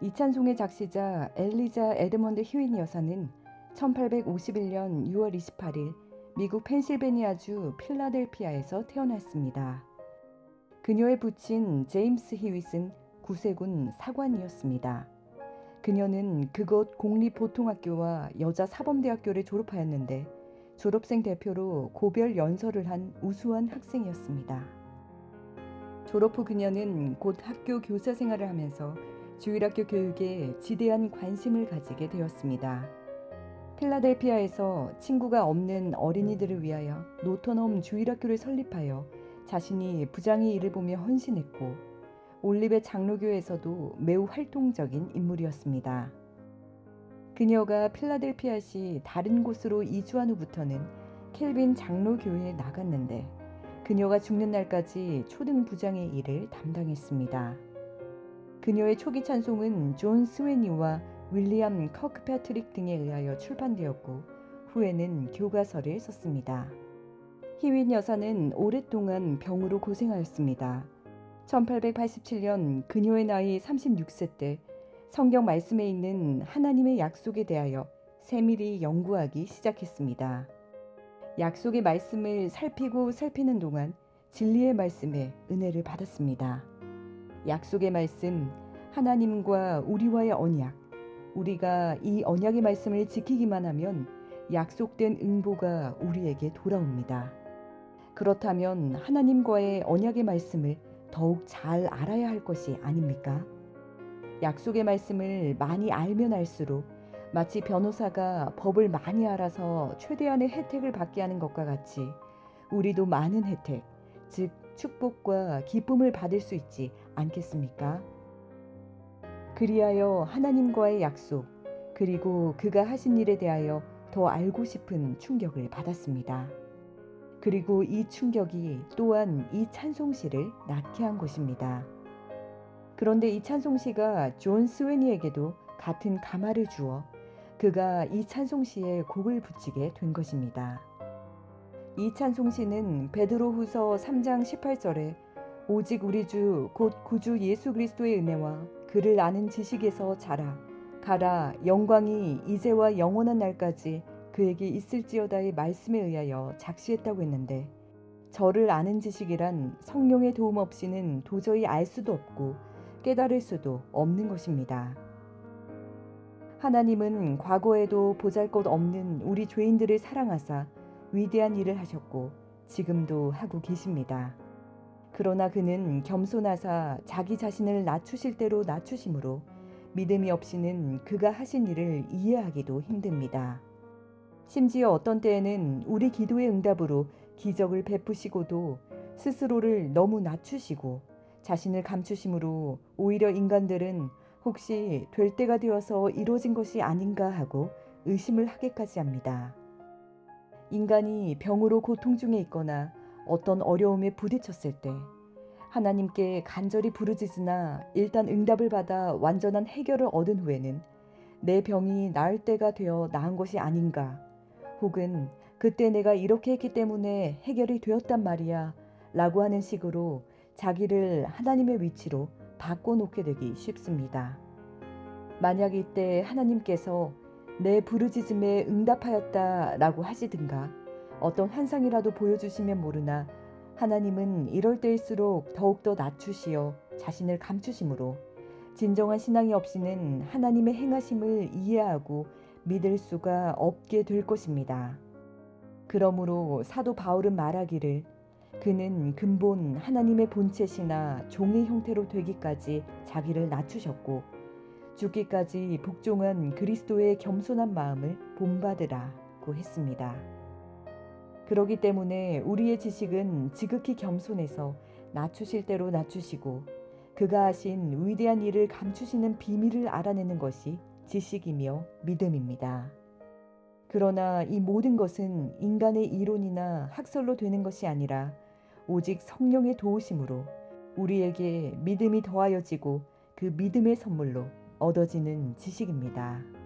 이 찬송의 작시자 엘리자 에드먼드 휴인 여사는 1851년 6월 28일 미국 펜실베니아주 필라델피아에서 태어났습니다. 그녀의 부친 제임스 히윗은 구세군 사관이었습니다. 그녀는 그곳 공립보통학교와 여자 사범대학교를 졸업하였는데 졸업생 대표로 고별 연설을 한 우수한 학생이었습니다. 졸업 후 그녀는 곧 학교 교사 생활을 하면서 주일학교 교육에 지대한 관심을 가지게 되었습니다. 필라델피아에서 친구가 없는 어린이들을 위하여 노턴홈 주일학교를 설립하여 자신이 부장의 일을 보며 헌신했고 올리베 장로교에서도 매우 활동적인 인물이었습니다. 그녀가 필라델피아시 다른 곳으로 이주한 후부터는 켈빈 장로교회에 나갔는데 그녀가 죽는 날까지 초등 부장의 일을 담당했습니다. 그녀의 초기 찬송은 존 스웨니와 윌리엄 커크 패트릭 등에 의하여 출판되었고 후에는 교과서를 썼습니다. 희윈 여사는 오랫동안 병으로 고생하였습니다. 1887년 그녀의 나이 36세 때 성경 말씀에 있는 하나님의 약속에 대하여 세밀히 연구하기 시작했습니다. 약속의 말씀을 살피고 살피는 동안 진리의 말씀에 은혜를 받았습니다. 약속의 말씀, 하나님과 우리와의 언약, 우리가 이 언약의 말씀을 지키기만 하면 약속된 응보가 우리에게 돌아옵니다. 그렇다면 하나님과의 언약의 말씀을 더욱 잘 알아야 할 것이 아닙니까? 약속의 말씀을 많이 알면 알수록 마치 변호사가 법을 많이 알아서 최대한의 혜택을 받게 하는 것과 같이 우리도 많은 혜택, 즉 축복과 기쁨을 받을 수 있지 않겠습니까? 그리하여 하나님과의 약속, 그리고 그가 하신 일에 대하여 더 알고 싶은 충격을 받았습니다. 그리고 이 충격이 또한 이 찬송시를 낳게 한 것입니다. 그런데 이 찬송시가 존 스웨니에게도 같은 가마를 주어 그가 이 찬송시에 곡을 붙이게 된 것입니다. 이 찬송시는 베드로후서 3장 18절에 오직 우리 주 곧 구주 예수 그리스도의 은혜와 그를 아는 지식에서 자라 가라 영광이 이제와 영원한 날까지 그에게 있을지어다의 말씀에 의하여 작시했다고 했는데 저를 아는 지식이란 성령의 도움 없이는 도저히 알 수도 없고 깨달을 수도 없는 것입니다. 하나님은 과거에도 보잘 것 없는 우리 죄인들을 사랑하사 위대한 일을 하셨고 지금도 하고 계십니다. 그러나 그는 겸손하사 자기 자신을 낮추실 대로 낮추심으로 믿음이 없이는 그가 하신 일을 이해하기도 힘듭니다. 심지어 어떤 때에는 우리 기도의 응답으로 기적을 베푸시고도 스스로를 너무 낮추시고 자신을 감추심으로 오히려 인간들은 혹시 될 때가 되어서 이루어진 것이 아닌가 하고 의심을 하게까지 합니다. 인간이 병으로 고통 중에 있거나 어떤 어려움에 부딪혔을 때 하나님께 간절히 부르짖으나 일단 응답을 받아 완전한 해결을 얻은 후에는 내 병이 나을 때가 되어 나은 것이 아닌가 혹은 그때 내가 이렇게 했기 때문에 해결이 되었단 말이야 라고 하는 식으로 자기를 하나님의 위치로 바꿔놓게 되기 쉽습니다. 만약 이때 하나님께서 내 부르짖음에 응답하였다 라고 하시든가 어떤 환상이라도 보여주시면 모르나 하나님은 이럴 때일수록 더욱더 낮추시어 자신을 감추심으로 진정한 신앙이 없이는 하나님의 행하심을 이해하고 믿을 수가 없게 될 것입니다. 그러므로 사도 바울은 말하기를 그는 근본 하나님의 본체시나 종의 형태로 되기까지 자기를 낮추셨고 죽기까지 복종한 그리스도의 겸손한 마음을 본받으라고 했습니다. 그러기 때문에 우리의 지식은 지극히 겸손해서 낮추실 대로 낮추시고 그가 하신 위대한 일을 감추시는 비밀을 알아내는 것이 지식이며 믿음입니다. 그러나 이 모든 것은 인간의 이론이나 학설로 되는 것이 아니라 오직 성령의 도우심으로 우리에게 믿음이 더하여지고 그 믿음의 선물로 얻어지는 지식입니다.